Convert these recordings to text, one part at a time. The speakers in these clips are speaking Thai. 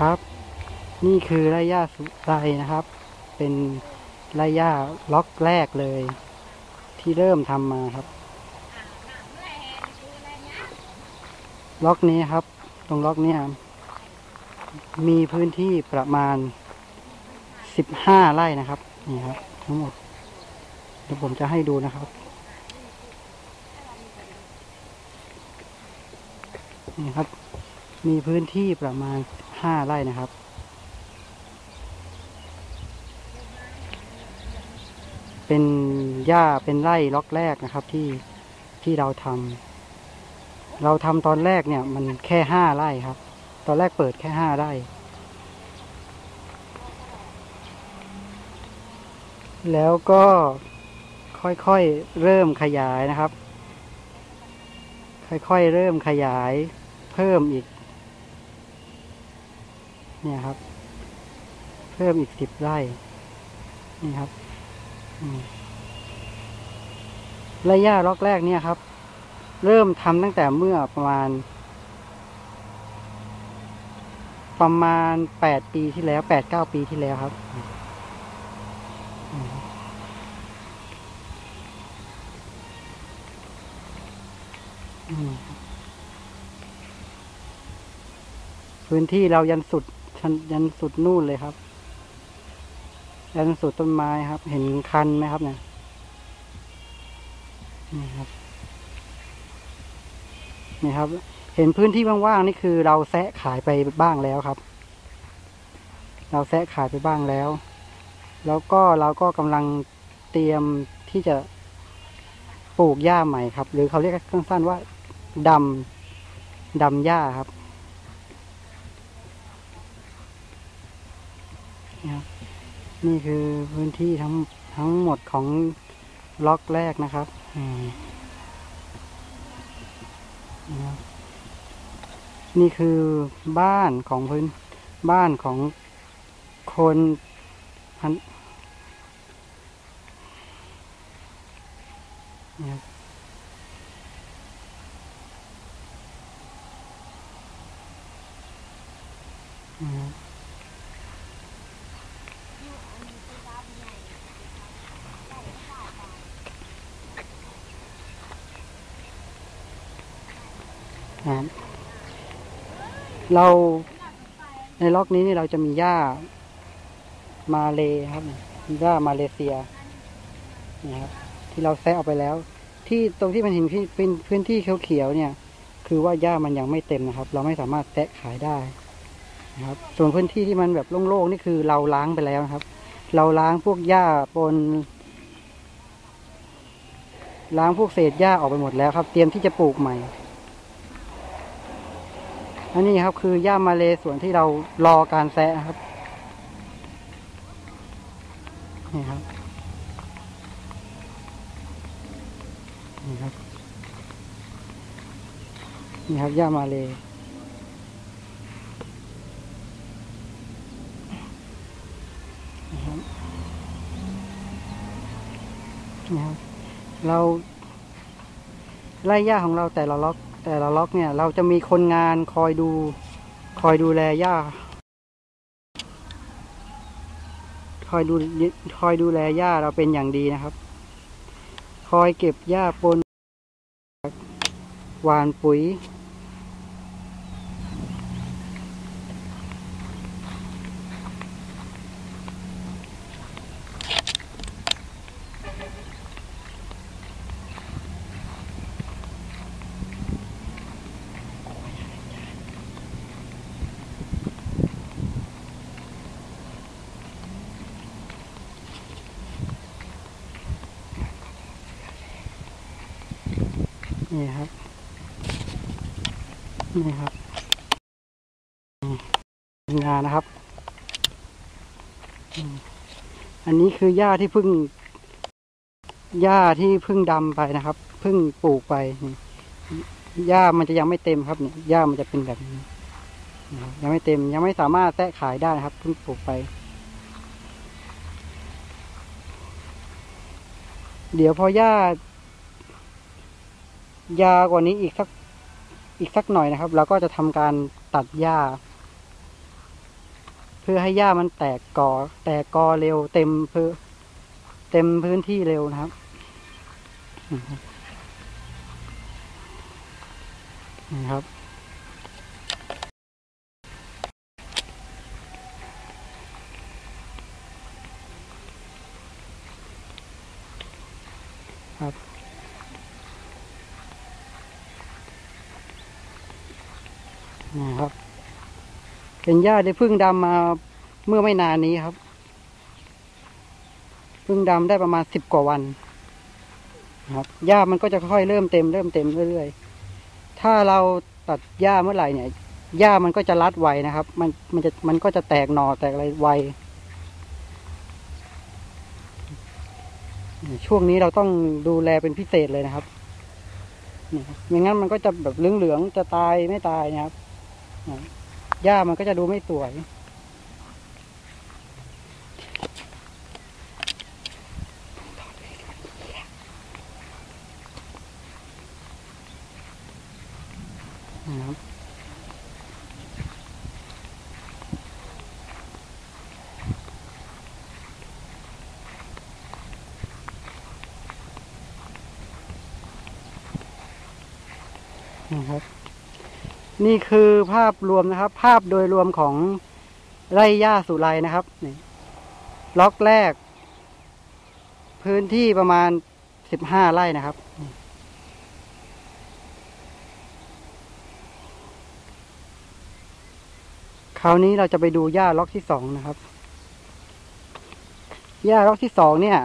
ครับ นี่คือไร่ย่าสุไรนะครับ เป็นไร่ย่าล็อกแรกเลย ที่เริ่มทำมาครับ ล็อกนี้ครับ ตรงล็อกเนี้ยมีพื้นที่ประมาณสิบห้าไร่นะครับ นี่ครับ ทั้งหมดเดี๋ยวผมจะให้ดูนะครับ นี่ครับ มีพื้นที่ประมาณ ห้าไร่นะครับ เป็นหญ้าเป็นไร่ล็อกแรกนะครับที่ที่เราทำเราทำตอนแรกเนี่ย มันแค่ห้าไร่ครับ ตอนแรกเปิดแค่ห้าไร่ แล้วก็ค่อยๆเริ่มขยายนะครับ ค่อยๆเริ่มขยายเพิ่มอีก เนี่ยครับ เพิ่มอีกสิบไร่ นี่ครับอืมระยะล็อกแรกเนี่ยครับ เริ่มทำตั้งแต่เมื่อประมาณ ประมาณแปดปีที่แล้วแปดเก้าปีที่แล้วครับพื้นที่เรายันสุด ชันยันสุดนู่นเลยครับ ยันสุดต้นไม้ครับ เห็นคันไหมครับเนี่ยนี่ครับนี่ครับ เห็นพื้นที่ว่างๆนี่คือเราแซะขายไปบ้างแล้วครับ เราแซะขายไปบ้างแล้ว แล้วก็เราก็กำลังเตรียมที่จะปลูกหญ้าใหม่ครับ หรือเขาเรียกสั้นๆว่าดำดำหญ้าครับนี่ครับ นี่คือพื้นที่ทั้งทั้งหมดของล็อกแรกนะครับอืมนะครับนี่คือบ้านของพื้นบ้านของคนพันนี่ครับอืม ครับ เราในล็อกนี้นี่เราจะมีหญ้ามาเลครับหญ้ามาเลเซียนี่ครับที่เราแซะออกไปแล้ว ที่ตรงที่มันเห็นที่เป็นพื้นที่เขียวๆเนี่ย คือว่าหญ้ามันยังไม่เต็มนะครับ เราไม่สามารถแซะขายได้นะครับ ส่วนพื้นที่ที่มันแบบโล่งๆนี่คือเราล้างไปแล้วนะครับ เราล้างพวกหญ้าปนล้างพวกเศษหญ้าออกไปหมดแล้วครับ เตรียมที่จะปลูกใหม่ อันนี้ครับคือย่ามาเลส่วนที่เรารอการแซะครับ นี่ครับ นี่ครับ นี่ครับย่ามาเลนี่ครับนี่ครับเราไล่หญ้าของเราแต่ละล็อก แต่ละล็อกเนี่ยเราจะมีคนงานคอยดูคอยดูแลหญ้า คอยดูคอยดูแลหญ้าเราเป็นอย่างดีนะครับ คอยเก็บหญ้าปนหวานปุ๋ย นี่ครับ นี่ครับนี่งานนะครับ อันนี้คือหญ้าที่เพิ่งหญ้าที่เพิ่งดำไปนะครับเพิ่งปลูกไปหญ้ามันจะยังไม่เต็มครับเนี่ยหญ้ามันจะเป็นแบบนี้ยังไม่เต็มยังไม่สามารถแตะขายได้นะครับเพิ่งปลูกไป เดี๋ยวพอหญ้า ยาวกว่านี้อีกสักอีกสักหน่อยนะครับ เราก็จะทำการตัดหญ้า เพื่อให้หญ้ามันแตกกอ แตกกอเร็วเต็มพื้นเต็มพื้นที่เร็วนะครับ นะครับ นะครับ เป็นหญ้าที่เพิ่งดำมาเมื่อไม่นานนี้ครับเพิ่งดำได้ประมาณสิบกว่าวันครับหญ้ามันก็จะค่อยเริ่มเต็มเริ่มเต็มเรื่อยๆ ถ้าเราตัดหญ้าเมื่อไหร่เนี่ยหญ้ามันก็จะรัดไวนะครับ มันมันจะมันก็จะแตกหน่อแตกอะไรไวช่วงนี้เราต้องดูแลเป็นพิเศษเลยนะครับไม่งั้นมันก็จะแบบเหลืองๆจะตายไม่ตายนะครับ หญ้ามันก็จะดูไม่สวย นะครับนะครับ นี่คือภาพรวมนะครับ ภาพโดยรวมของไร่หญ้าสุไรนะครับนี่ล็อกแรก พื้นที่ประมาณสิบห้าไร่นะครับ คราวนี้เราจะไปดูหญ้าล็อกที่สองนะครับหญ้าล็อกที่สองเนี่ย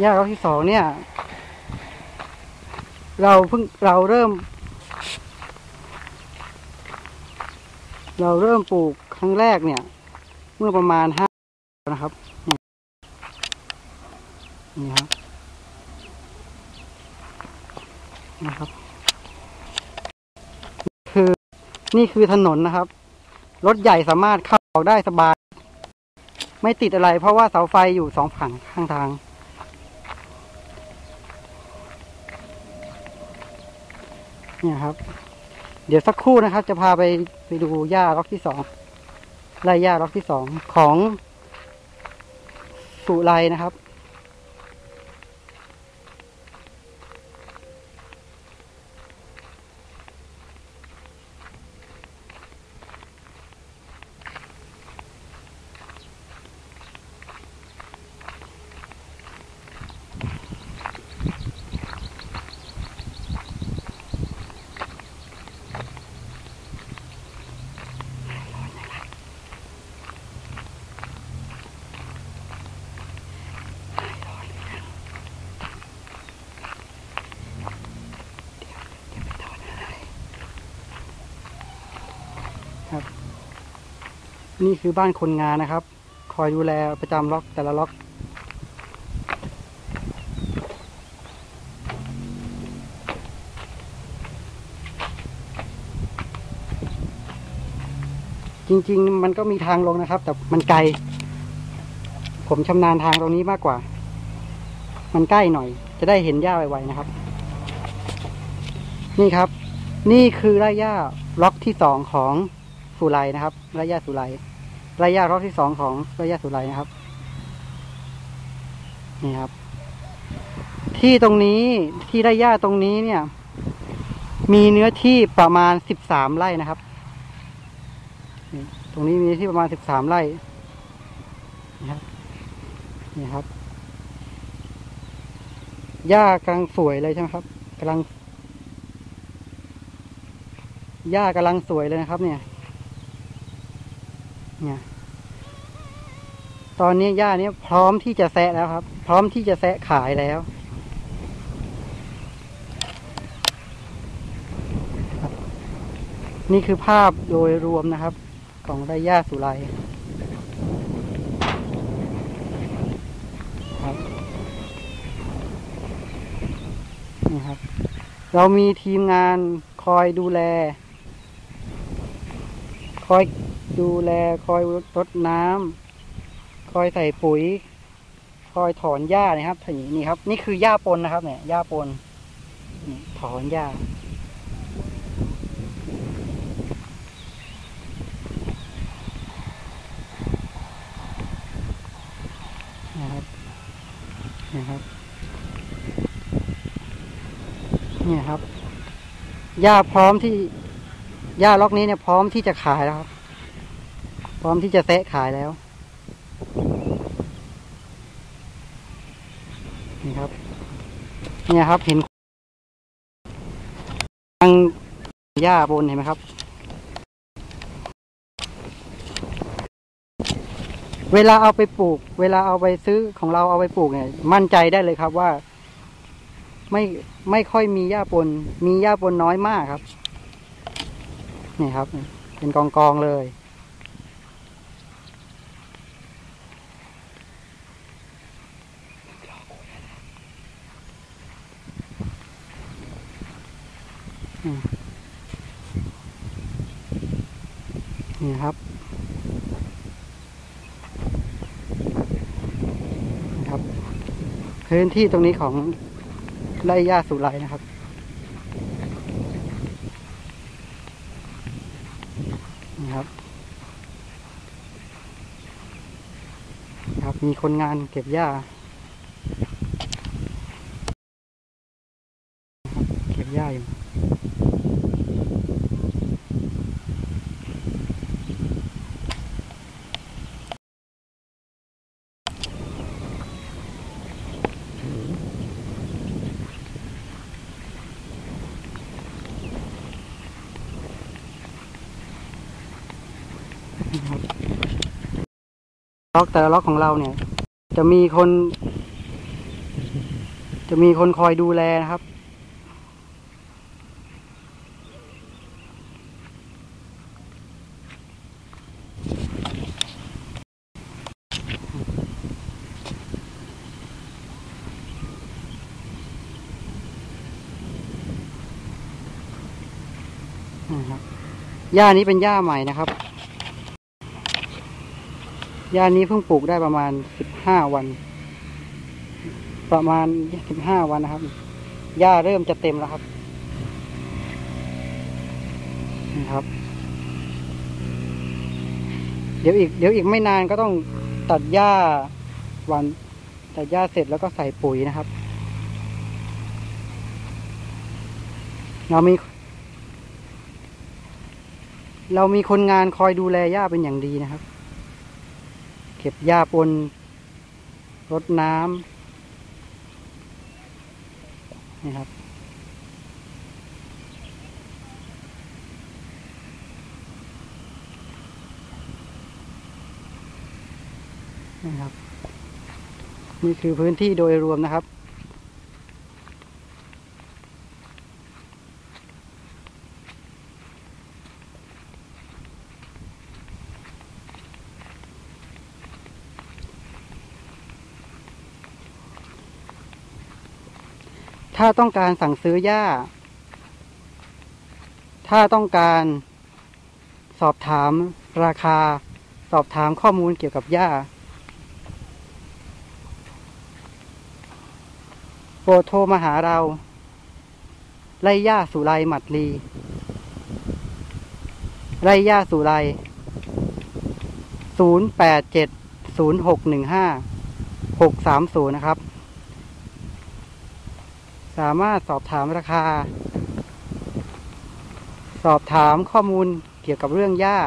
หญ้าล็อกที่สองเนี่ย เราเพิ่งเราเริ่ม เราเริ่มปลูกครั้งแรกเนี่ย เมื่อประมาณห้านะครับ นี่นี่ครับนะครับ คือนี่คือถนนนะครับ รถใหญ่สามารถเข้าออกได้สบาย ไม่ติดอะไรเพราะว่าเสาไฟอยู่สองฝั่งข้างทาง เนี่ยครับ เดี๋ยวสักครู่นะครับ จะพาไปไปดูหญ้าล็อกที่สองไร่หญ้าล็อกที่สองของสุไรนะครับ นี่คือบ้านคนงานนะครับ คอยดูแลประจำล็อกแต่ละล็อก จริงๆ มันก็มีทางลงนะครับ แต่มันไกล ผมชำนาญทางตรงนี้มากกว่า มันใกล้หน่อย จะได้เห็นหญ้าไวๆนะครับ นี่ครับ นี่คือไร่หญ้าล็อกที่สองของสุไรนะครับไร่หญ้าสุไรไร่หญ้าล็อกที่สองของไร่หญ้าสุไรนะครับ นี่ครับ ที่ตรงนี้ที่ไร่หญ้าตรงนี้เนี่ย มีเนื้อที่ประมาณสิบสามไร่นะครับตรงนี้มีที่ประมาณสิบสามไร่นี่ครับนี่ครับหญ้ากำลังสวยเลยใช่ไหมครับกำลังหญ้ากำลังสวยเลยนะครับ เนี่ย เนี่ย ตอนนี้หญ้านี้พร้อมที่จะแซะแล้วครับ พร้อมที่จะแซะขายแล้วนี่คือภาพโดยรวมนะครับ ของไร่หญ้าสุไรครับนี่ครับ เรามีทีมงานคอยดูแล คอย ดูแลคอยรดน้ำ คอยใส่ปุ๋ย คอยถอนหญ้านะครับถนี่นี่ครับ นี่คือหญ้าปนนะครับ เนี่ยหญ้าปนถอนหญ้านะครับนะครับเนี่ยครับหญ้าพร้อมที่หญ้าล็อกนี้เนี่ยพร้อมที่จะขายแล้วครับ พร้อมที่จะแซะขายแล้วนี่ครับ เนี่ยครับเห็นทางหญ้าบนเห็นไหมครับ เวลาเอาไปปลูก เวลาเอาไปซื้อของเราเอาไปปลูกเนี่ย มั่นใจได้เลยครับว่า ไม่ไม่ค่อยมีหญ้าปน มีหญ้าปนน้อยมากครับ นี่ครับ เป็นกองกองเลย นี่ครับนะครับ พื้นที่ตรงนี้ของไร่หญ้าสุไรนะครับนี่ครับครับ มีคนงานเก็บหญ้าครับเก็บหญ้าอยู่ ล็อกแต่ละล็อกของเราเนี่ย จะมีคน จะมีคนคอยดูแลนะครับนะครับหญ้านี้เป็นหญ้าใหม่นะครับ หญ้านี้เพิ่งปลูกได้ประมาณสิบห้าวัน ประมาณสิบห้าวันนะครับหญ้าเริ่มจะเต็มแล้วครับนะครับ เดี๋ยวอีก เดี๋ยวอีกไม่นานก็ต้องตัดหญ้าวันตัดหญ้าเสร็จแล้วก็ใส่ปุ๋ยนะครับ เรามี เรามีคนงานคอยดูแลหญ้าเป็นอย่างดีนะครับ ก็บหญ้าปนรดน้ำนี่ครับนี่ครับ นี่คือพื้นที่โดยรวมนะครับ ถ้าต้องการสั่งซื้อหญ้า ถ้าต้องการสอบถามราคา สอบถามข้อมูลเกี่ยวกับหญ้า โปรดโทรมาหาเรา ไล่หญ้าสุไรหมัดลี ไล่หญ้าสุไรศูนย์แปดเจ็ดศูนย์หกหนึ่งห้าหกสามศูนย์นะครับ สามารถสอบถามราคา สอบถามข้อมูลเกี่ยวกับเรื่องหญ้า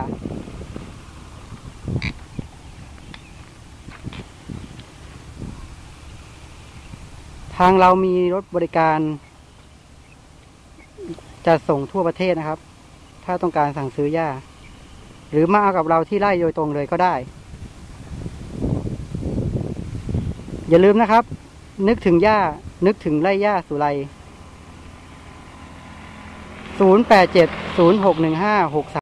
ทางเรามีรถบริการ จะส่งทั่วประเทศนะครับ ถ้าต้องการสั่งซื้อหญ้า หรือมาเอากับเราที่ไร่โดยตรงเลยก็ได้ อย่าลืมนะครับ นึกถึงหญ้า นึกถึงไร่หญ้าสุไร 0 8 7 0 6 1 5 6